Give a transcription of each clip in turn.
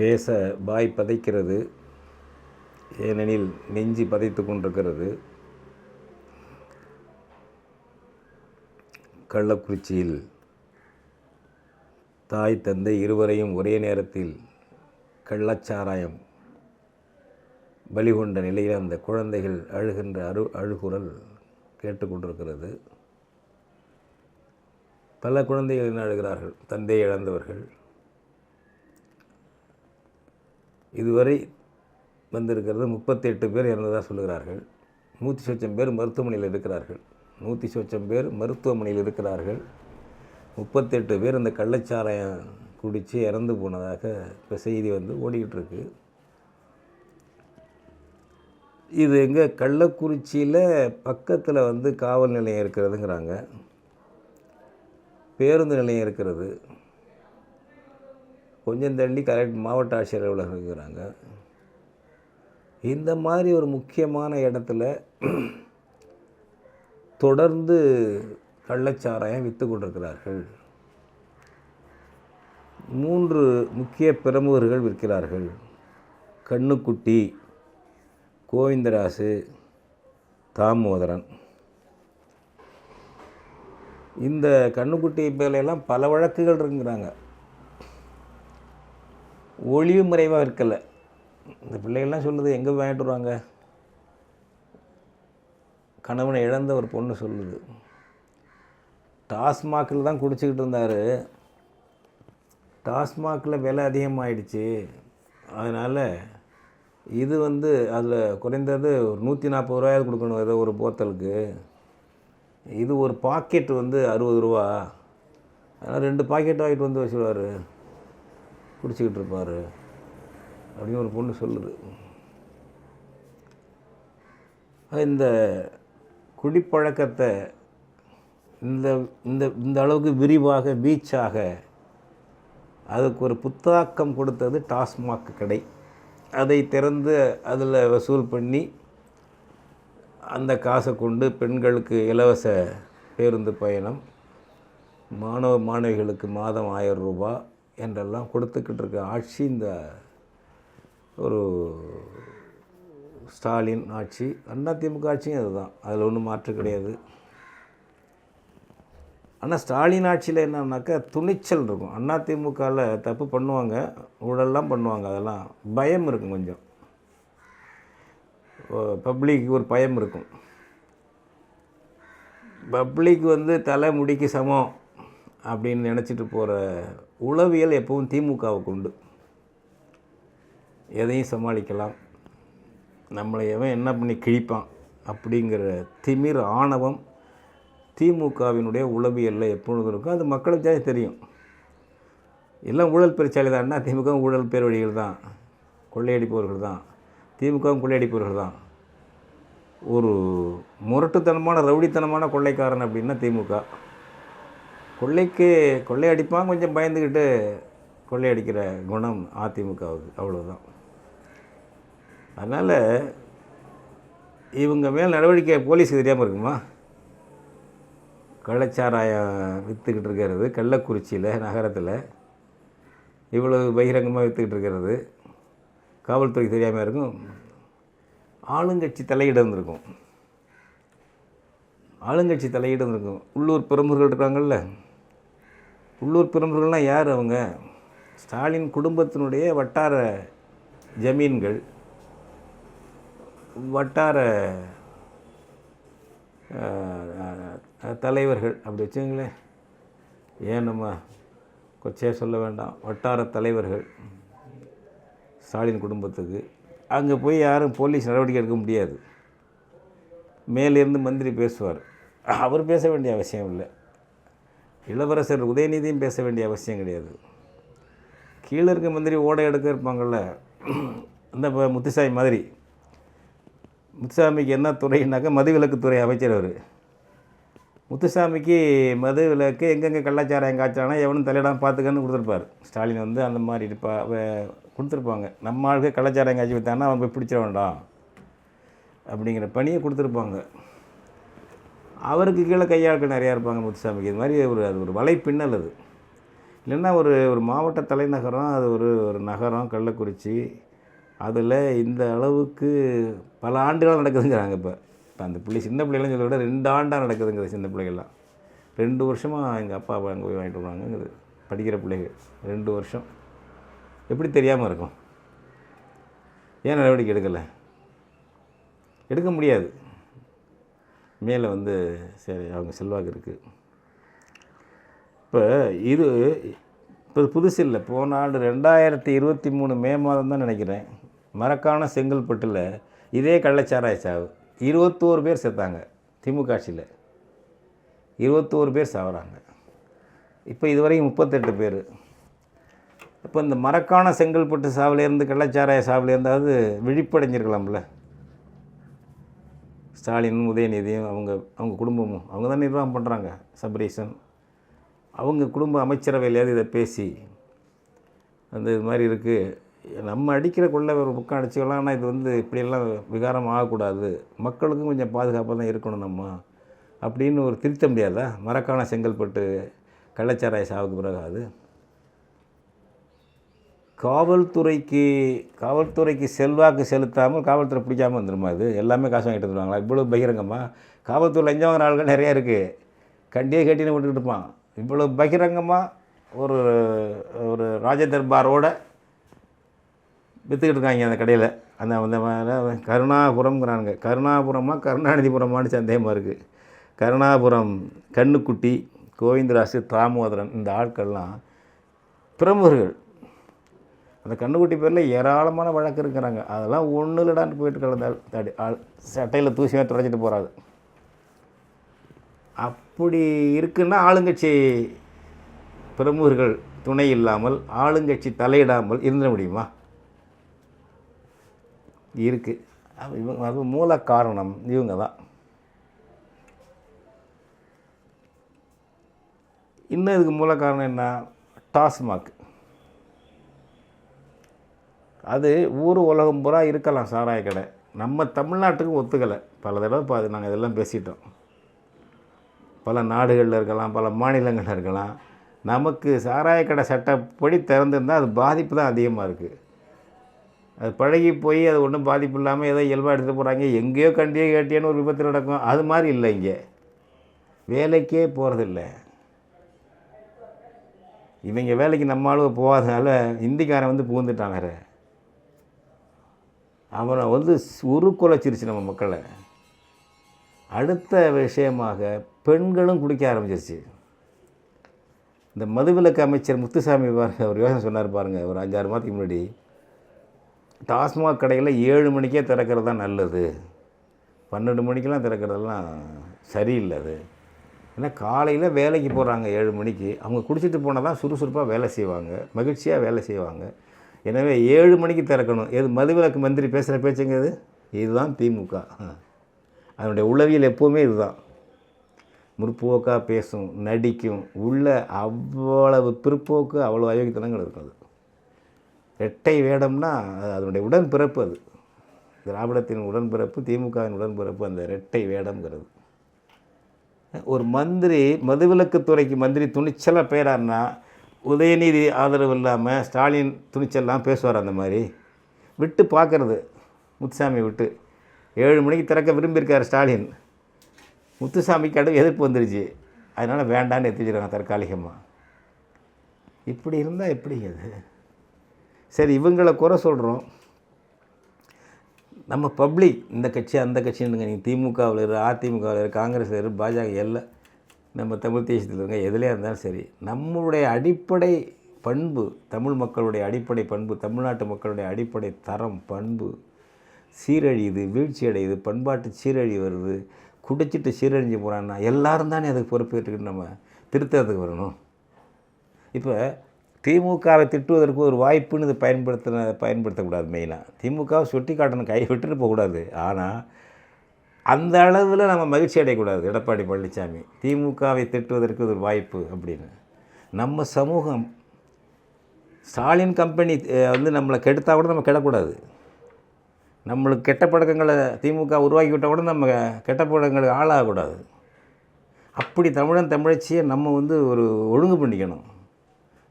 பேச வாய் பதைக்கிறது ஏனெனில் நெஞ்சு பதைத்து கொண்டிருக்கிறது. கள்ளக்குறிச்சியில் தாய் தந்தை இருவரையும் ஒரே நேரத்தில் கள்ளச்சாராயம் பலிகொண்ட நிலையில் அந்த குழந்தைகள் அழுகின்ற அரு அழுகுரல் கேட்டுக்கொண்டிருக்கிறது பல குழந்தைகள் என்ன அழுகிறார்கள்? தந்தையை இழந்தவர்கள் இதுவரை வந்திருக்கிறது முப்பத்தெட்டு பேர் இறந்ததாக சொல்லுகிறார்கள். நூற்றி சொச்சம் பேர் மருத்துவமனையில் இருக்கிறார்கள். நூற்றி சொச்சம் பேர் மருத்துவமனையில் இருக்கிறார்கள். முப்பத்தெட்டு பேர் அந்த கள்ளச்சாராயம் குடித்து இறந்து போனதாக இப்போ செய்தி வந்து ஓடிக்கிட்டுருக்கு. இது எங்கே கள்ளக்குறிச்சியில் பக்கத்தில் வந்து காவல் நிலையம் இருக்கிறதுங்கிறாங்க. பேருந்து நிலையம் இருக்கிறது. கொஞ்சம் தள்ளி கரெக்ட் மாவட்ட ஆட்சியர் அலுவலகம் இருக்கிறாங்க. இந்த மாதிரி ஒரு முக்கியமான இடத்துல தொடர்ந்து கள்ளச்சாராயம் விற்று கொண்டிருக்கிறார்கள். மூன்று முக்கிய பிரமுகர்கள் விற்கிறார்கள். கண்ணுக்குட்டி கோவிந்தராசு தாமோதரன். இந்த கண்ணுக்குட்டி பேர்லாம் பல வழக்குகள் இருக்குங்கிறாங்க. ஒளிவு மறைவாக இருக்கலை. இந்த பிள்ளைகள்லாம் சொல்லுது எங்கே வாங்கிட்டு வருவாங்க கணவனை இழந்த ஒரு பொண்ணு சொல்லுது. டாஸ்மாகில் தான் குடிச்சிக்கிட்டு இருந்தார். டாஸ்மாகில் விலை அதிகமாகிடுச்சு அதனால் இது வந்து அதில் குறைந்தது ஒரு நூற்றி நாற்பது ரூபாயாவது கொடுக்கணும் ஏதோ ஒரு போத்தலுக்கு. இது ஒரு பாக்கெட் வந்து அறுபது ரூபா. அதனால் ரெண்டு பாக்கெட் வாங்கிட்டு வந்து வச்சுருவார். குடிச்சிக்கிட்டு இருப்பார் அப்படின்னு ஒரு பொண்ணு சொல்லுது. இந்த குடிப்பழக்கத்தை இந்த இந்த இந்த அளவுக்கு விரிவாக பீச்சாக அதுக்கு ஒரு புத்தாக்கம் கொடுத்தது டாஸ்மாக் கடை. அதை திறந்து அதில் வசூல் பண்ணி அந்த காசை கொண்டு பெண்களுக்கு இலவச பேருந்து பயணம். மாணவ மாணவிகளுக்கு மாதம் ஆயிரம் ரூபாய். என்றெல்லாம் கொடுத்துக்கிட்டு இருக்க ஆட்சி இந்த ஒரு ஸ்டாலின் ஆட்சி அதிமுக ஆட்சியும் அதுதான். அதில் ஒன்றும் மாற்று கிடையாது. ஆனால் ஸ்டாலின் ஆட்சியில் என்னன்னாக்கா துணிச்சல் இருக்கும். அதிமுகவில் தப்பு பண்ணுவாங்க ஊழல்லாம் பண்ணுவாங்க அதெல்லாம் பயம் இருக்கும் கொஞ்சம். பப்ளிக் ஒரு பயம் இருக்கும். பப்ளிக் வந்து தலை முடிக்கு சமம் அப்படின்னு நினச்சிட்டு போகிற உளவியல் எப்பவும் திமுகவுக்கு உண்டு. எதையும் சமாளிக்கலாம். நம்மளை எவன் என்ன பண்ணி கிழிப்பான் அப்படிங்கிற திமிர் ஆணவம் திமுகவினுடைய உளவியலில் எப்பொழுதும் இருக்கும். அது மக்களுக்கு தான் தெரியும். எல்லாம் ஊழல் பெருச்சாலி தான் திமுக ஊழல் பேர் வழிகள் தான். கொள்ளையடிப்பவர்கள் தான். திமுகவும் கொள்ளையடிப்பவர்கள் தான். ஒரு முரட்டுத்தனமான ரவுடித்தனமான கொள்ளைக்காரன் அப்படின்னா திமுக. கொள்ளைக்கு கொள்ளையடிப்பான் கொஞ்சம் பயந்துக்கிட்டு கொள்ளையடிக்கிற குணம் அதிமுகவுக்கு அவ்வளோதான் அதனால் இவங்க மேல் நடவடிக்கை போலீஸுக்கு தெரியாமல் இருக்குமா? கள்ளச்சாராயம் விற்றுக்கிட்டு இருக்கிறது கள்ளக்குறிச்சியில் நகரத்தில். இவ்வளவு பகிரங்கமாக விற்றுக்கிட்டு இருக்கிறது. காவல்துறைக்கு தெரியாமல் இருக்கும். ஆளுங்கட்சி தலையிட இருந்திருக்கும். ஆளுங்கட்சி தலையிட இருந்திருக்கும் உள்ளூர் பிரமுகர்கள் இருக்காங்கல்ல? உள்ளூர் பிரமுகர்கள்லாம் யார் அவங்க? ஸ்டாலின் குடும்பத்தினுடைய வட்டார ஜமீன்கள் வட்டார தலைவர்கள் அப்படி வச்சுங்களேன் ஏன் நம்ம கொச்சையாக சொல்ல வேண்டாம். வட்டார தலைவர்கள் ஸ்டாலின் குடும்பத்துக்கு. அங்கே போய் யாரும் போலீஸ் நடவடிக்கை எடுக்க முடியாது. மேலேருந்து மந்திரி பேசுவார். அவர் பேச வேண்டிய அவசியம் இல்லை. இளவரசர் உதயநிதியும் பேச வேண்டிய அவசியம் கிடையாது. கீழே இருக்க மந்திரி ஓடை எடுக்க இருப்பாங்கள்ல அந்த முத்துசாமி மாதிரி. முத்துசாமிக்கு என்ன துறைனாக்கா மதுவிலக்குத்துறை அமைச்சர் அவர். முத்துசாமிக்கு மது விலக்கு எங்கெங்கே கள்ளாச்சாரம் காய்ச்சானா எவனும் தலையிடாமல் பார்த்துக்கன்னு கொடுத்துருப்பார். ஸ்டாலின் வந்து அந்த மாதிரி இருப்பா கொடுத்துருப்பாங்க. நம்ம ஆளுக்கு கள்ளாச்சாரம் காய்ச்சி வித்தானா அவன் போய் பிடிச்சிட வேண்டாம். அப்படிங்கிற பணியை கொடுத்துருப்பாங்க. அவருக்கு கீழே கையாட்கள் நிறையா இருப்பாங்க முத்துசாமிக்கு. இது மாதிரி ஒரு அது ஒரு வலைப்பின்னல் அது. இல்லைன்னா ஒரு ஒரு மாவட்ட தலைநகரம் அது ஒரு ஒரு நகரம் கள்ளக்குறிச்சி அதில் இந்த அளவுக்கு பல ஆண்டுகள் நடக்குதுங்கிறாங்க இப்போ. இப்போ அந்த பிள்ளை சின்ன பிள்ளைகள்லாம் சொல்ல விட ரெண்டு ஆண்டாக நடக்குதுங்கிற சின்ன பிள்ளைகள்லாம். ரெண்டு வருஷமாக எங்கள் அப்பா அங்கே போய் வாங்கிட்டு வருவாங்கங்கிறது படிக்கிற பிள்ளைகள். ரெண்டு வருஷம். எப்படி தெரியாமல் இருக்கும்? ஏன் நடவடிக்கை எடுக்கலை? எடுக்க முடியாது. மேலே வந்து சரி அவங்க செல்வாக்கு இருக்குது இப்போ இது இப்போ புதுசு இல்லை. போன ஆண்டு ரெண்டாயிரத்தி இருபத்தி மூணு மே மாதம் தான் நினைக்கிறேன். மரக்கான செங்கல்பட்டில் இதே கள்ளச்சாராய சாவு. இருபத்தோரு பேர் செத்தாங்க திமுக ஆட்சியில். இருபத்தோரு பேர் சாகுறாங்க இப்போ இதுவரைக்கும் முப்பத்தெட்டு பேர். இப்போ இந்த மரக்கான செங்கல்பட்டு சாவிலேருந்து கள்ளச்சாராய சாவிலேருந்தாவது விழிப்படைஞ்சிருக்கலாம்ல. ஸ்டாலினும் உதயநிதியும் அவங்க அவங்க குடும்பமும் அவங்க தான் நிர்வாகம் பண்ணுறாங்க சபரீசன் அவங்க குடும்ப அமைச்சரவையிலேயாவது இதை பேசி அந்த இது மாதிரி இருக்குது நம்ம அடிக்கிற கொள்ள ஒரு புக்கம் அடிச்சுக்கலாம் ஆனால் இது வந்து இப்படியெல்லாம் விகாரம் ஆகக்கூடாது. மக்களுக்கும் கொஞ்சம் பாதுகாப்பாக தான் இருக்கணும் நம்ம அப்படின்னு ஒரு திருத்த முடியாதா? மரக்கான செங்கல்பட்டு கள்ளச்சாராய சாவுக்கு பிறகு அது. காவல்துறைக்கு காவல்துறைக்கு செல்வாக்கு செலுத்தாமல் காவல்துறை பிடிக்காமல் வந்துருமா அது எல்லாமே காசு வாங்கிட்டு வந்துருவாங்களா? இவ்வளோ பகிரங்கமாக காவல்துறை லஞ்சம் வாங்குற ஆள்கள் நிறையா இருக்குது கண்டியே கட்டின்னு விட்டுக்கிட்டு இருப்பான். இவ்வளோ பகிரங்கமாக ஒரு ஒரு ராஜ தர்பாரோட விற்றுக்கிட்டு இருக்காங்க அந்த கடையில். அந்த அந்த கருணாபுரம்ங்கிறானுங்க. கருணாபுரமாக கருணாநிதிபுரமானு சந்தேகமாக இருக்குது கருணாபுரம் கண்ணுக்குட்டி கோவிந்தராசு தாமோதரன் இந்த ஆட்கள்லாம் பிரமுகர்கள். அந்த கண்ணுக்குட்டி பேரில் ஏராளமான வழக்கு இருக்கிறாங்க. அதெல்லாம் ஒன்று இல்லடான்னு போயிட்டு கலந்தாள் தடி ஆள் சட்டையில் தூசியாக துடைச்சிட்டு போகிறாரு அப்படி இருக்குன்னா ஆளுங்கட்சி பிரமுகர்கள் துணை இல்லாமல் ஆளுங்கட்சி தலையிடாமல் இருந்துட முடியுமா? இருக்குது இவங்க அது மூல காரணம் இவங்க தான். இன்னும் இதுக்கு மூல காரணம் என்ன? டாஸ்மாக். அது ஊர் உலகம் பூரா இருக்கலாம் சாராய கடை. நம்ம தமிழ்நாட்டுக்கு ஒத்துக்கலை. பல தடவை பார்த்து நாங்கள் இதெல்லாம் பேசிட்டோம். பல நாடுகளில் இருக்கலாம் பல மாநிலங்களில் இருக்கலாம். நமக்கு சாராய கடை சட்டப்படி திறந்துருந்தால் அது பாதிப்பு தான் அதிகமாக இருக்குது அது பழகி போய் அது ஒன்றும் பாதிப்பு இல்லாமல் ஏதோ இயல்பாக எடுத்துகிட்டு போகிறாங்க எங்கேயோ கண்டியோ கேட்டியான்னு ஒரு விபத்து நடக்கும். அது மாதிரி இல்லை இங்கே. வேலைக்கே போகிறதில்ல இவங்க வேலைக்கு நம்ம ஆளுங்க போகாதனால இந்திக்காரன் வந்து புகுந்துட்டான் வேறு. அவனை வந்து உருக்குலைச்சிருச்சு நம்ம மக்களை. அடுத்த விஷயமாக பெண்களும் குடிக்க ஆரம்பிச்சிருச்சு. இந்த மதுவிலக்கு அமைச்சர் முத்துசாமி பாருங்க அவர் யோசனை சொன்னார் பாருங்கள் ஒரு அஞ்சாறு மாதத்துக்கு முன்னாடி. டாஸ்மாக் கடையில் ஏழு மணிக்கே திறக்கிறது தான் நல்லது. பன்னெண்டு மணிக்கெல்லாம் திறக்கிறதெல்லாம் சரியில்லை அது. ஏன்னா காலையில் வேலைக்கு போகிறாங்க ஏழு மணிக்கு. அவங்க குடிச்சிட்டு போனால் தான் சுறுசுறுப்பாக வேலை செய்வாங்க மகிழ்ச்சியாக வேலை செய்வாங்க. எனவே ஏழு மணிக்கு திறக்கணும். எது மதுவிலக்கு மந்திரி பேசுகிற பேச்சுங்கிறது இதுதான் திமுக. அதனுடைய உளவியல் எப்போவுமே இதுதான். முற்போக்காக பேசும் நடிக்கும் உள்ள அவ்வளவு பிற்போக்கு அவ்வளோ அயோக்கியத்தனங்கள் இருக்கும் அது. ரெட்டை வேடம்னா அதனுடைய உடன்பிறப்பு அது. திராவிடத்தின் உடன்பிறப்பு திமுகவின் உடன்பிறப்பு அந்த ரெட்டை வேடம்ங்கிறது. ஒரு மந்திரி மதுவிலக்குத்துறைக்கு மந்திரி துணிச்சலாக பேராருன்னா உதயநிதி ஆதரவு இல்லாமல் ஸ்டாலின் துணிச்சல்லாம் பேசுவார் அந்த மாதிரி. விட்டு பார்க்கறது. முத்துசாமி விட்டு. ஏழு மணிக்கு திறக்க விரும்பியிருக்கார் ஸ்டாலின். முத்துசாமிக்கு கடும் எதிர்ப்பு வந்துருச்சு. அதனால் வேண்டான்னு எத்திச்சிருக்காங்க தற்காலிகமாக இப்படி இருந்தால் எப்படி அது? சரி இவங்களை குறை சொல்கிறோம் நம்ம பப்ளிக் இந்த கட்சி அந்த கட்சின்னுங்க. நீங்கள் திமுகவில் இரு அதிமுகவில் இரு காங்கிரஸ் இரு பாஜக எல்லாம் நம்ம தமிழ் தேசத்தில் இருக்க எதுலேயா இருந்தாலும் சரி நம்மளுடைய அடிப்படை பண்பு தமிழ் மக்களுடைய அடிப்படை பண்பு தமிழ்நாட்டு மக்களுடைய அடிப்படை தரம் பண்பு சீரழியுது வீழ்ச்சி அடையுது பண்பாட்டு சீரழி வருது குடிச்சிட்டு சீரழிஞ்சு போகிறான்னா எல்லாரும் தானே அதுக்கு பொறுப்பேற்றுக்கிட்டு நம்ம திருத்தத்துக்கு வரணும். இப்போ திமுகவை திட்டுவதற்கு ஒரு வாய்ப்புன்னு இது பயன்படுத்தின பயன்படுத்தக்கூடாது மெயினாக திமுகவை சுட்டி காட்டணும் கை விட்டுட்டு போகக்கூடாது. ஆனால் அந்த அளவில் நம்ம மகிழ்ச்சி அடையக்கூடாது. எடப்பாடி பழனிசாமி திமுகவை திட்டுவதற்கு ஒரு வாய்ப்பு அப்படின்னு. நம்ம சமூகம் ஸ்டாலின் கம்பெனி வந்து நம்மளை கெடுத்தால் கூட நம்ம கெடக்கூடாது. நம்மளுக்கு கெட்ட பழக்கங்களை திமுக உருவாக்கி விட்டால் கூட நம்ம கெட்ட பழக்கங்களுக்கு ஆளாகக்கூடாது. அப்படி தமிழன் தமிழச்சியை நம்ம வந்து ஒரு ஒழுங்கு பண்ணிக்கணும்.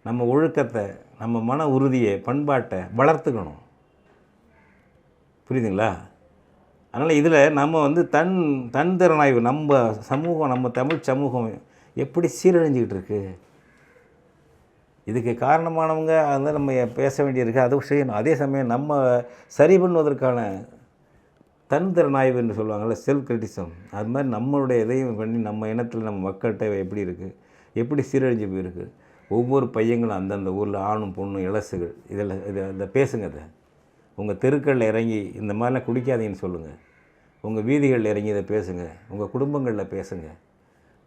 நம்ம ஒழுக்கத்தை நம்ம மன உறுதியை பண்பாட்டை வளர்த்துக்கணும். புரியுதுங்களா? அதனால் இதில் நம்ம வந்து தன் தன் திறனாய்வு நம்ம சமூகம் நம்ம தமிழ் சமூகம் எப்படி சீரழிஞ்சிக்கிட்டு இருக்கு? இதுக்கு காரணமானவங்க அதை நம்ம பேச வேண்டியிருக்கு அதுவும் செய்யணும். அதே சமயம் நம்ம சரி பண்ணுவதற்கான தன் திறனாய்வு என்று சொல்லுவாங்கள்ல செல்ஃப் கிரிட்டிசம் அது மாதிரி நம்மளுடைய இதையும் பண்ணி நம்ம இனத்தில் நம்ம மக்கள்கிட்ட எப்படி இருக்குது எப்படி சீரழிஞ்சு போயிருக்கு? ஒவ்வொரு பையங்களும் அந்தந்த ஊரில் ஆணும் பொண்ணும் இளசுகள் இதில் இதை இதை பேசுங்க அதை. உங்கள் தெருக்களில் இறங்கி இந்த மாதிரிலாம் குடிக்காதீங்கன்னு சொல்லுங்கள் உங்கள் வீதிகளில் இறங்கி இதை பேசுங்க. உங்கள் குடும்பங்களில் பேசுங்க.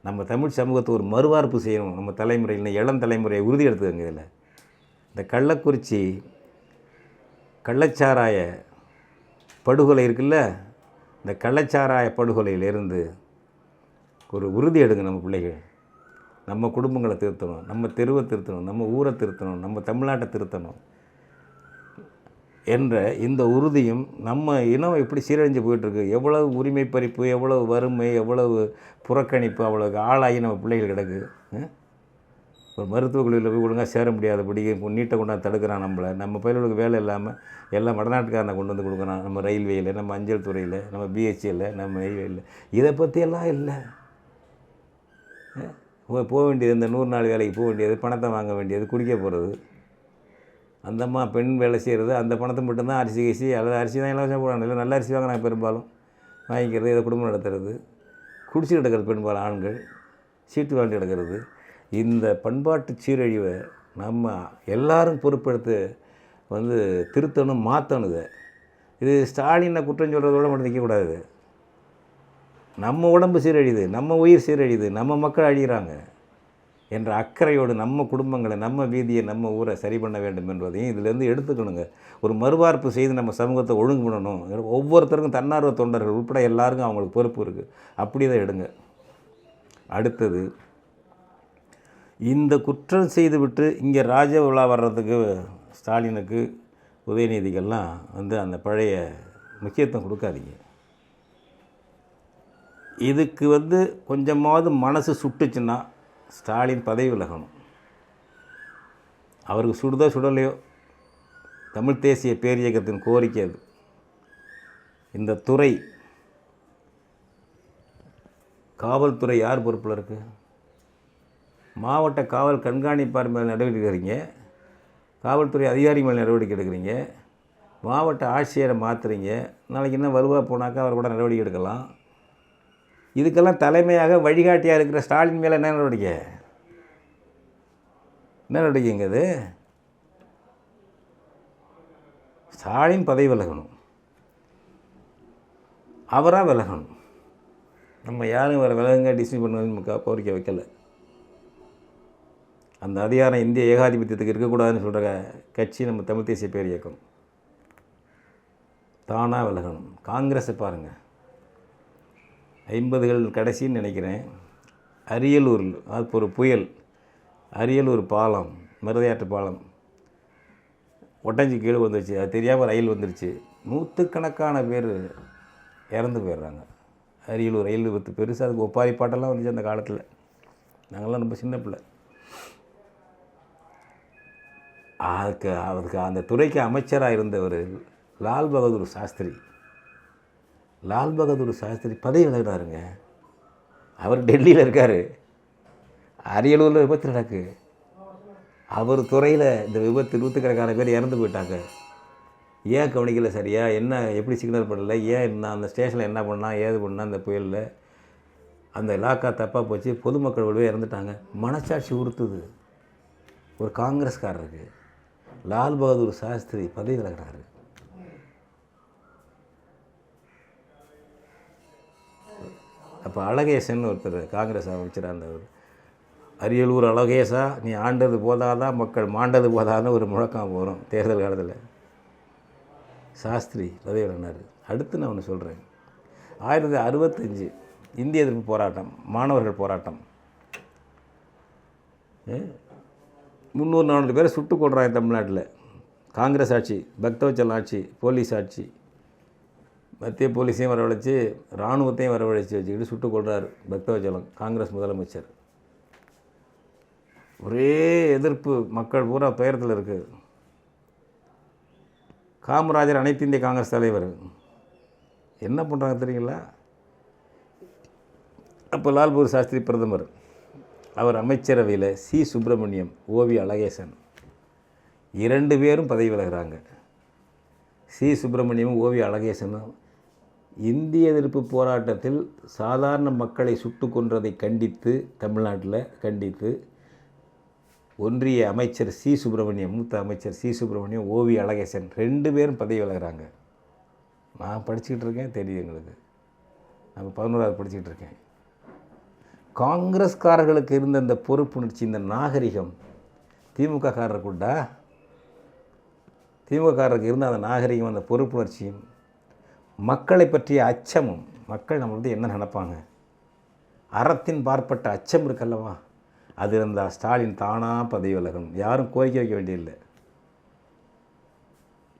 நம்ம தமிழ் சமூகத்தை ஒரு மறுவார்ப்பு செய்யணும். நம்ம தலைமுறையில் இளம் தலைமுறையை உறுதி எடுத்துக்கங்க இதில். இந்த கள்ளக்குறிச்சி கள்ளச்சாராய படுகொலை இருக்குல்ல? இந்த கள்ளச்சாராய படுகொலையிலிருந்து ஒரு உறுதி எடுங்க நம்ம பிள்ளைகள். நம்ம குடும்பங்களை திருத்தணும். நம்ம தெருவை திருத்தணும். நம்ம ஊரை திருத்தணும். நம்ம தமிழ்நாட்டை திருத்தணும். என்ற இந்த உறுதியும் நம்ம இனம் எப்படி சீரழிஞ்சு போயிட்டுருக்கு? எவ்வளவு உரிமை பறிப்பு எவ்வளவு வறுமை எவ்வளவு புறக்கணிப்பு அவ்வளவு ஆளாகி நம்ம பிள்ளைகள் கிடக்கு ஒரு மருத்துவக் கல்லூரியில் போய் ஒழுங்காக சேர முடியாதபடி நீட்டை கொண்டாந்து தடுக்கிறான் நம்மளை. நம்ம பயிர்களுக்கு வேலை இல்லாமல் எல்லாம் வடநாட்டுக்காரனை கொண்டு வந்து கொடுக்குறான். நம்ம ரயில்வேயில் நம்ம அஞ்சல் துறையில் நம்ம பிஹெச்சியில் நம்ம ரயில்வேயில் இதை பற்றியெல்லாம் இல்லை. போக வேண்டியது இந்த நூறு நாள் வேலைக்கு போக வேண்டியது பணத்தை வாங்க வேண்டியது குடிக்க போகிறது அந்தம்மா பெண் வேலை செய்கிறது அந்த பணத்தை மட்டும்தான் அரிசி கிசி அல்லது அரிசி தான் இலவசம் போடுறாங்க இல்லை நல்ல அரிசி வாங்கினாங்க பெரும்பாலும். வாங்கிக்கிறது இதை குடும்பம் நடத்துறது குடிச்சு கிடக்கிறது பெரும்பாலும் ஆண்கள். சீட்டு வாங்கி கிடக்கிறது. இந்த பண்பாட்டு சீரழிவை நம்ம எல்லாரும் பொறுப்பெடுத்து வந்து திருத்தணும் மாற்றணும் இதை. இது ஸ்டாலினை குற்றம் சொல்கிறதோட மட்டும் நிற்கக்கூடாது நம்ம உடம்பு சீரழியுது நம்ம உயிர் சீரழியுது நம்ம மக்கள் அழிகிறாங்க என்ற அக்கறையோடு நம்ம குடும்பங்களை நம்ம வீதியை நம்ம ஊரை சரி பண்ண வேண்டும் என்பதையும் இதிலேருந்து எடுத்துக்கணுங்க. ஒரு மறுவார்ப்பு செய்து நம்ம சமூகத்தை ஒழுங்கு பண்ணணும் ஒவ்வொருத்தருக்கும் தன்னார்வ தொண்டர்கள் உட்பட எல்லாருக்கும் அவங்களுக்கு பொறுப்பு இருக்குது அப்படி தான் எடுங்க. அடுத்தது இந்த குற்றம் செய்துவிட்டு இங்கே ராஜ விழா வர்றதுக்கு ஸ்டாலினுக்கு உதயநிதிகள்லாம் வந்து அந்த பழைய முக்கியத்துவம் கொடுக்காதீங்க. இதுக்கு வந்து கொஞ்சமாவது மனசு சுட்டுச்சுன்னா ஸ்டாலின் பதவி விலகணும் அவருக்கு சுடுதோ சுடலையோ? தமிழ் தேசிய பேரியக்கத்தின் கோரிக்கை அது. இந்த துறை காவல்துறை யார் பொறுப்பில் இருக்குது மாவட்ட காவல் கண்காணிப்பார் மேல் நடவடிக்கை எடுக்கிறீங்க. காவல்துறை அதிகாரி மேல் நடவடிக்கை எடுக்கிறீங்க. மாவட்ட ஆட்சியரை மாற்றுறீங்க நாளைக்கு இன்னும் வருவா போனாக்கா அவர் கூட நடவடிக்கை எடுக்கலாம். இதுக்கெல்லாம் தலைமையாக வழிகாட்டியாக இருக்கிற ஸ்டாலின் மேலே என்ன நடவடிக்கை? என்ன நடவடிக்கைங்க அது ஸ்டாலின் பதவி விலகணும். அவராக விலகணும். நம்ம யாரும் வேறு விலகுங்க டிஸ்மிஸ் பண்ணுவது கோரிக்கை வைக்கலை. அந்த அதிகாரம் இந்திய ஏகாதிபத்தியத்துக்கு இருக்கக்கூடாதுன்னு சொல்கிற கட்சி நம்ம தமிழ் தேசிய பேர் இயக்கம் தானாக விலகணும். காங்கிரஸை பாருங்கள் ஐம்பதுகள் கடைசின்னு நினைக்கிறேன். அரியலூரில் அது ஒரு புயல். அரியலூர் பாலம் மருதையாற்று பாலம். ஒட்டஞ்சி கீழே வந்துருச்சு அது தெரியாமல் ரயில் வந்துருச்சு. நூற்றுக்கணக்கான பேர் இறந்து போயிடுறாங்க. அரியலூர் ரயில் விபத்து பெருசாக அதுக்கு ஒப்பாரி பாட்டெல்லாம் வந்துச்சு அந்த காலத்தில். நாங்கள்லாம் ரொம்ப சின்ன பிள்ளை. அதுக்கு அதுக்கு அந்த துறைக்கு அமைச்சராக இருந்தவர் லால் பகதூர் சாஸ்திரி. லால் பகதூர் சாஸ்திரி பதவி விலகினாருங்க அவர் டெல்லியில் இருக்கார். அரியலூரில் விபத்து நடக்கு. அவர் துறையில் இந்த விபத்து நூற்றுக்கணக்கான பேர் இறந்து போயிட்டாங்க. ஏன் கவனிக்கல சரியா என்ன எப்படி சிக்னல் பண்ணல? ஏன் என்ன அந்த ஸ்டேஷனில் என்ன பண்ணால் ஏது பண்ணால் அந்த புயலில்? அந்த இலாக்கா தப்பாக போச்சு. பொதுமக்கள் இவ்வளோ இறந்துட்டாங்க. மனசாட்சி உறுத்துது. ஒரு காங்கிரஸ்காரருக்கு. லால் பகதூர் சாஸ்திரி பதவி விலகிறாரு. அப்போ அழகேசன் ஒருத்தர் காங்கிரஸ் அமைச்சராக இருந்தவர். அரியலூர் அழகேசா நீ ஆண்டது போதாதான் மக்கள் மாண்டது போதான்னு ஒரு முழக்கம் வரும் தேர்தல் காலத்தில். சாஸ்திரி பதவி அடுத்து நான் ஒன்று சொல்கிறேன் ஆயிரத்தி அறுபத்தஞ்சு இந்திய எதிர்ப்பு போராட்டம் மாணவர்கள் போராட்டம். முந்நூறு நானூறு பேரை சுட்டு கொள்கிறாங்க தமிழ்நாட்டில். காங்கிரஸ் ஆட்சி பக்தவச்சல் ஆட்சி போலீஸ் ஆட்சி. மத்திய போலீஸையும் வரவழைச்சு இராணுவத்தையும் வரவழைச்சு வச்சுக்கிட்டு சுட்டுக் கொள்கிறார் பக்தவச்சலம் காங்கிரஸ் முதலமைச்சர். ஒரே எதிர்ப்பு மக்கள் பூரா துயரத்தில் இருக்குது காமராஜர் அனைத்து இந்திய காங்கிரஸ் தலைவர். என்ன பண்ணுறாங்க தெரியுங்களா? அப்போ லால்பூர் சாஸ்திரி பிரதமர் அவர் அமைச்சரவையில் சி. சுப்பிரமணியம் ஓவி அழகேசன். இரண்டு பேரும் பதவி விலகிறாங்க. சி. சுப்பிரமணியமும் ஓவி அழகேசனும் இந்திய எதிர்ப்பு போராட்டத்தில் சாதாரண மக்களை சுட்டு கொன்றதை கண்டித்து தமிழ்நாட்டில் கண்டித்து ஒன்றிய அமைச்சர் சி. சுப்பிரமணியம் மூத்த அமைச்சர் சி. சுப்பிரமணியம் ஓவி அழகேசன் ரெண்டு பேரும் பதவி விலகிறாங்க நான் படிச்சுக்கிட்டு இருக்கேன் தெரியும் எங்களுக்கு. நான் பதினோராவது படிச்சுக்கிட்டு இருக்கேன். காங்கிரஸ்காரர்களுக்கு இருந்த இந்த பொறுப்புணர்ச்சி இந்த நாகரிகம் திமுக காரருக்கு உண்டா திமுககாரருக்கு இருந்த அந்த நாகரிகம் அந்த பொறுப்புணர்ச்சியும் மக்களை பற்றிய அச்சமும் மக்கள் நம்ம வந்து என்ன நினப்பாங்க? அறத்தின் பார்ப்பட்ட அச்சம் இருக்கல்லவா? அது இருந்தால் ஸ்டாலின் தானாக பதவி விலகணும் யாரும் கோரிக்கை வைக்க வேண்டியதில்லை.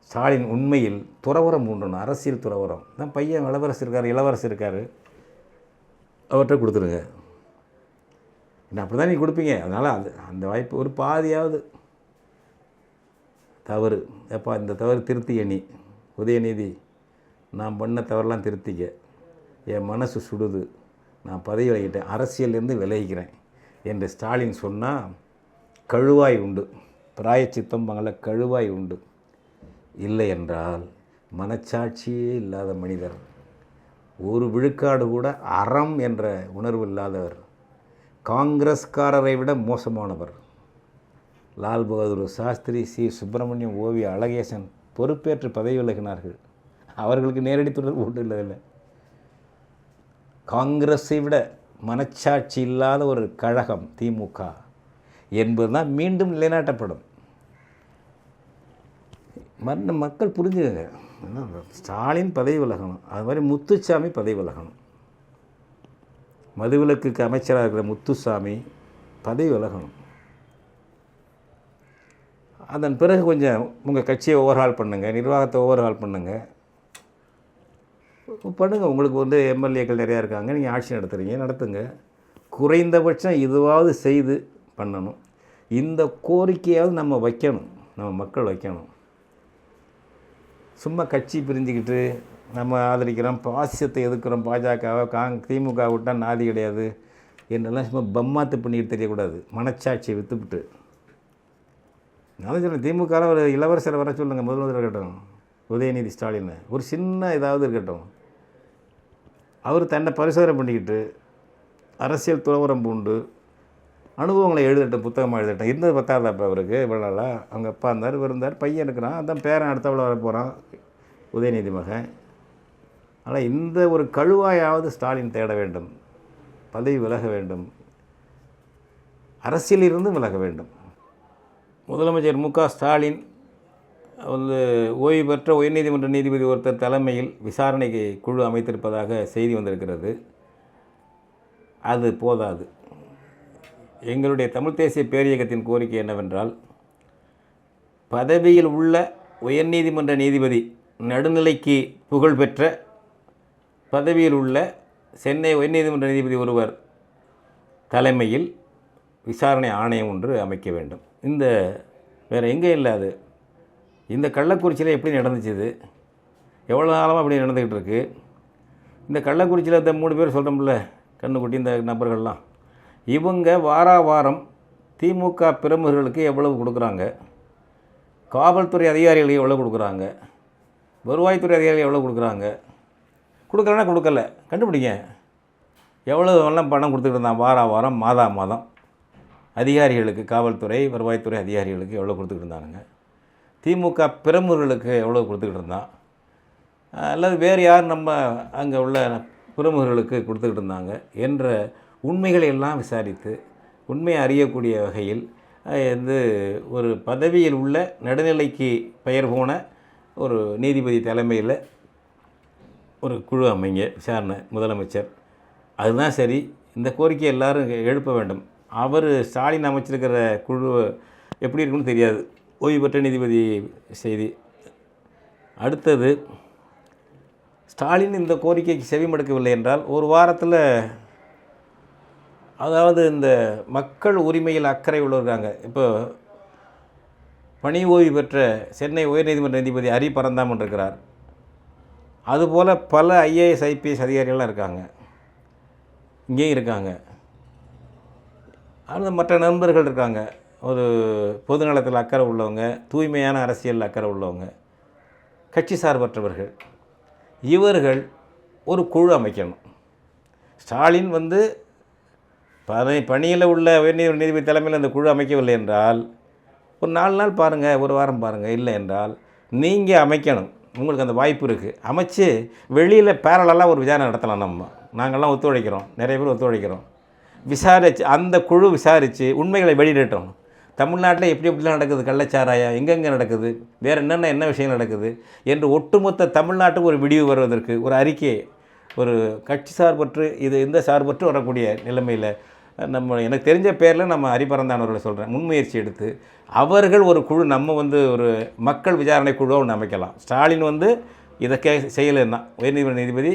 ஸ்டாலின் உண்மையில் துறவரம் உண்டணும் அரசியல் துறவரம். தான் பையன் இளவரசு இருக்கார் இளவரசு இருக்கார். அவர்கிட்ட கொடுத்துருங்க. என்ன அப்படி தான் நீங்கள் கொடுப்பீங்க? அதனால் அது அந்த வாய்ப்பு ஒரு பாதியாவது. தவறு. எப்பா இந்த தவறு திருத்தி எண்ணி உதயநிதி நான் பண்ண தவறெல்லாம் திருத்திக்க. என் மனசு சுடுது. நான் பதவி விலகிட்டேன். அரசியலேருந்து விலகிக்கிறேன் என்று ஸ்டாலின் சொன்னால் கழுவாய் உண்டு. பிராயச்சித்தம் மங்கள கழுவாய் உண்டு. இல்லை என்றால் மனச்சாட்சியே இல்லாத மனிதர். ஒரு விழுக்காடு கூட அறம் என்ற உணர்வு இல்லாதவர். காங்கிரஸ்காரரை விட மோசமானவர். Lal Bahadur Shastri C. Subramaniam O V Alagesan பொறுப்பேற்று பதவி விலகினார்கள். அவர்களுக்கு நேரடி தொடர்பு ஒன்றும் இல்லை காங்கிரஸை விட மனச்சாட்சி இல்லாத ஒரு கழகம் திமுக என்பது தான் மீண்டும் நிலைநாட்டப்படும். மற்ற மக்கள் புரிஞ்சுக்கங்க. என்ன, ஸ்டாலின் பதவி விலகணும். அது மாதிரி முத்துசாமி பதவி விலகணும். மதுவிலக்குக்கு அமைச்சராக இருக்கிற முத்துசாமி பதவி விலகணும். அதன் பிறகு கொஞ்சம் உங்கள் கட்சியை ஓவர்ஹால் பண்ணுங்கள் நிர்வாகத்தை ஓவர்ஹால் பண்ணுங்கள் பண்ணுங்கள் உங்களுக்கு வந்து எம்எல்ஏக்கள் நிறையா இருக்காங்க. நீங்கள் ஆட்சி நடத்துகிறீங்க நடத்துங்க. குறைந்தபட்சம் இதுவாவது செய்து பண்ணணும். இந்த கோரிக்கையாவது நம்ம வைக்கணும். நம்ம மக்கள் வைக்கணும். சும்மா கட்சி பிரிஞ்சுக்கிட்டு நம்ம ஆதரிக்கிறோம். பாசியத்தை எதிர்க்கிறோம். பாஜகவை காங் திமுக விட்டால் நாதி கிடையாது. என்னெல்லாம் சும்மா பம்மாத்து பண்ணிட்டு தெரியக்கூடாது. மனச்சாட்சியை விற்றுப்பிட்டு நான் சொல்கிறேன் திமுகவில் ஒரு இளவரசரை வர சொல்லுங்கள் முதல்வர் கட்டணும் உதயநிதி ஸ்டாலின். ஒரு சின்ன இதாவது இருக்கட்டும். அவர் தன்னை பரிசோதனை பண்ணிக்கிட்டு அரசியல் துறவரம் பூண்டு அனுபவங்களை எழுதட்டும் புத்தகமாக எழுதட்டும். இருந்தது பத்தாதா அப்போ அவருக்கு இவ்வளோ நாளாக அவங்க அப்பா இருந்தார் இவர் இருந்தார் பையன் இருக்கிறான். அதான் பேரன் அடுத்தவள வர போகிறான் உதயநிதி மகன். ஆனால் இந்த ஒரு கழுவாயாவது ஸ்டாலின் தேட வேண்டும். பதவி விலக வேண்டும். அரசியலிருந்து விலக வேண்டும். முதலமைச்சர் மு க ஸ்டாலின் வந்து ஓய்வு பெற்ற உயர்நீதிமன்ற நீதிபதி ஒருத்தர் தலைமையில் விசாரணைக்கு குழு அமைத்திருப்பதாக செய்தி வந்திருக்கிறது. அது போதாது. எங்களுடைய தமிழ் தேசிய பேரியக்கத்தின் கோரிக்கை என்னவென்றால் பதவியில் உள்ள உயர்நீதிமன்ற நீதிபதி நடுநிலைக்கு புகழ்பெற்ற பதவியில் உள்ள சென்னை உயர்நீதிமன்ற நீதிபதி ஒருவர் தலைமையில் விசாரணை ஆணையம் ஒன்று அமைக்க வேண்டும். இந்த வேறு எங்கே இல்லை அது இந்த கள்ளக்குறிச்சியில் எப்படி நடந்துச்சு இது எவ்வளோ காலமாக அப்படி நடந்துக்கிட்டு இருக்கு? இந்த கள்ளக்குறிச்சியில் இந்த மூணு பேர் சொல்கிறோம்ல கண்ணுக்குட்டி இந்த நபர்கள்லாம். இவங்க வாரா வாரம் திமுக பிரமுகர்களுக்கு எவ்வளவு கொடுக்குறாங்க? காவல்துறை அதிகாரிகளுக்கு எவ்வளோ கொடுக்குறாங்க? வருவாய்த்துறை அதிகாரிகள் எவ்வளோ கொடுக்குறாங்க? கொடுக்கலன்னா கொடுக்கல. கண்டுபிடிங்க. எவ்வளோ எல்லாம் பணம் கொடுத்துட்டு இருந்தான்? வாரா வாரம் மாதா மாதம். அதிகாரிகளுக்கு காவல்துறை வருவாய்த்துறை அதிகாரிகளுக்கு எவ்வளோ கொடுத்துக்கிட்டு இருந்தானுங்க? திமுக பிரமுகர்களுக்கு எவ்வளோ கொடுத்துக்கிட்டு இருந்தான் அல்லது வேறு யார் நம்ம அங்கே உள்ள பிரமுகர்களுக்கு கொடுத்துக்கிட்டு இருந்தாங்க என்ற உண்மைகளை எல்லாம் விசாரித்து உண்மையை அறியக்கூடிய வகையில் வந்து ஒரு பதவியில் உள்ள நடுநிலைக்கு பெயர் போன ஒரு நீதிபதி தலைமையில் ஒரு குழு அமைங்க விசாரணை முதலமைச்சர். அதுதான் சரி. இந்த கோரிக்கை எல்லாரும் எழுப்ப வேண்டும். அவர் ஸ்டாலின் அமைச்சிருக்கிற குழு எப்படி இருக்குன்னு தெரியாது. ஓய்வு பெற்ற நீதிபதி செய்தி. அடுத்தது ஸ்டாலின் இந்த கோரிக்கைக்கு செவிமடுக்கவில்லை என்றால் ஒரு வாரத்தில் அதாவது இந்த மக்கள் உரிமையில் அக்கறை உள்ளவர்காங்க இப்போ பணி ஓய்வு பெற்ற சென்னை உயர்நீதிமன்ற நீதிபதி ஹரி பரந்தாமன் இருக்கிறார் அதுபோல் பல ஐஏஎஸ் ஐபிஎஸ் அதிகாரிகள்லாம் இருக்காங்க. இங்கேயும் இருக்காங்க. அந்த மற்ற நண்பர்கள் இருக்காங்க. ஒரு பொதுநலத்தில் அக்கறை உள்ளவங்க தூய்மையான அரசியல் அக்கறை உள்ளவங்க கட்சி சார்பற்றவர்கள் இவர்கள் ஒரு குழு அமைக்கணும். ஸ்டாலின் வந்து பணி பணியில் உள்ள உயர்நீதி நீதிபதி தலைமையில் அந்த குழு அமைக்கவில்லை என்றால் ஒரு நாலு நாள் பாருங்கள் ஒரு வாரம் பாருங்கள் இல்லை என்றால் நீங்கள் அமைக்கணும். உங்களுக்கு அந்த வாய்ப்பு இருக்குது அமைச்சு வெளியில் பேரலெல்லாம் ஒரு விசாரணை நடத்தலாம் நம்ம. நாங்கள்லாம் ஒத்துழைக்கிறோம். நிறைய பேர் ஒத்துழைக்கிறோம். விசாரித்து அந்த குழு விசாரித்து உண்மைகளை வெளியிடட்டும். தமிழ்நாட்டில் எப்படி எப்படிலாம் நடக்குது கள்ளச்சாராயம் எங்கெங்கே நடக்குது வேறு என்னென்ன என்ன விஷயங்கள் நடக்குது என்று ஒட்டுமொத்த தமிழ்நாட்டுக்கு ஒரு விடிவு வருவதற்கு ஒரு அறிக்கை ஒரு கட்சி சார்பற்று இது இந்த சார்பற்று வரக்கூடிய நிலைமையில் நம்ம எனக்கு தெரிஞ்ச பேரில் நம்ம ஹரிபரந்தானவர்களை சொல்கிறேன் முன்முயற்சி எடுத்து அவர்கள் ஒரு குழு நம்ம வந்து ஒரு மக்கள் விசாரணை குழுவை ஒன்று அமைக்கலாம். ஸ்டாலின் வந்து இதை கே செய்யலைன்னா உயர்நீதிமன்ற நீதிபதி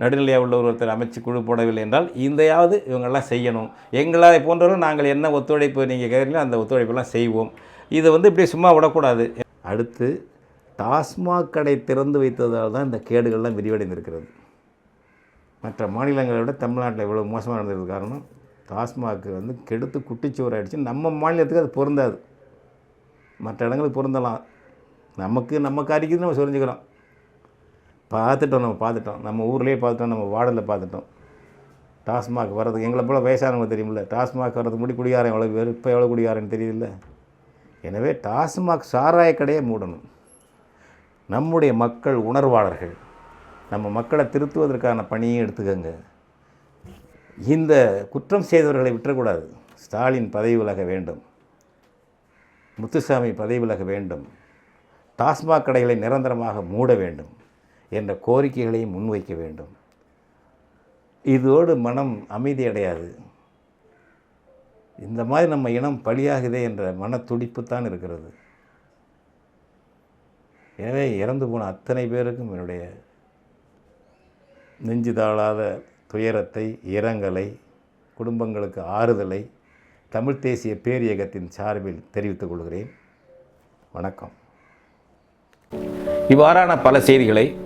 நடுநிலையாக உள்ள ஒருத்தர் அமைச்சு குழு போடவில்லை என்றால் இந்தையாவது இவங்கெல்லாம் செய்யணும். எங்களை போன்றவர்கள் நாங்கள் என்ன ஒத்துழைப்பு நீங்கள் கேட்குறீங்களோ அந்த ஒத்துழைப்பெல்லாம் செய்வோம். இதை வந்து இப்படி சும்மா விடக்கூடாது. அடுத்து டாஸ்மாக் கடை திறந்து வைத்ததால் தான் இந்த கேடுகள்லாம் விரிவடைந்திருக்கிறது. மற்ற மாநிலங்களை விட தமிழ்நாட்டில் இவ்வளோ மோசமாக நடந்தது காரணம் டாஸ்மாக் வந்து கெடுத்து குட்டிச்சுவர் ஆகிடுச்சு நம்ம மாநிலத்துக்கு அது பொருந்தாது. மற்ற இடங்களுக்கு பொருந்தலாம். நமக்கு நம்ம காரிக்கு நம்ம சொல்லிஞ்சுக்கிறோம் பார்த்துட்டோம் நம்ம பார்த்துட்டோம். நம்ம ஊர்லேயே பார்த்துட்டோம் நம்ம வார்டில் பார்த்துட்டோம். டாஸ்மாக் வர்றதுக்கு எங்களை போல் வயசானவங்க தெரியுமில்ல டாஸ்மாக் வர்றதுக்கு முடி குடியாரன் எவ்வளோ பேர் இப்போ எவ்வளோ குடியாரன்னு தெரியல எனவே டாஸ்மாக் சாராய கடையே மூடணும். நம்முடைய மக்கள் உணர்வாளர்கள் நம்ம மக்களை திருத்துவதற்கான பணியும் எடுத்துக்கங்க. இந்த குற்றம் செய்தவர்களை விட்டுறக்கூடாது. ஸ்டாலின் பதவி விலக வேண்டும். முத்துசாமி பதவி விலக வேண்டும். டாஸ்மாக் கடைகளை நிரந்தரமாக மூட வேண்டும். என்ற கோரிக்கைகளை முன்வைக்க வேண்டும். இதோடு மனம் அமைதி அடையாது. இந்த மாதிரி நம்ம இனம் பலியாகுதே என்ற மன துடிப்பு தான் இருக்கிறது. எனவே இறந்து போன அத்தனை பேருக்கும் என்னுடைய நெஞ்சு தாழாத துயரத்தை இரங்கலை குடும்பங்களுக்கு ஆறுதலை தமிழ் தேசிய பேரியகத்தின் சார்பில் தெரிவித்துக் கொள்கிறேன். வணக்கம். இவ்வாறான பல செய்திகளை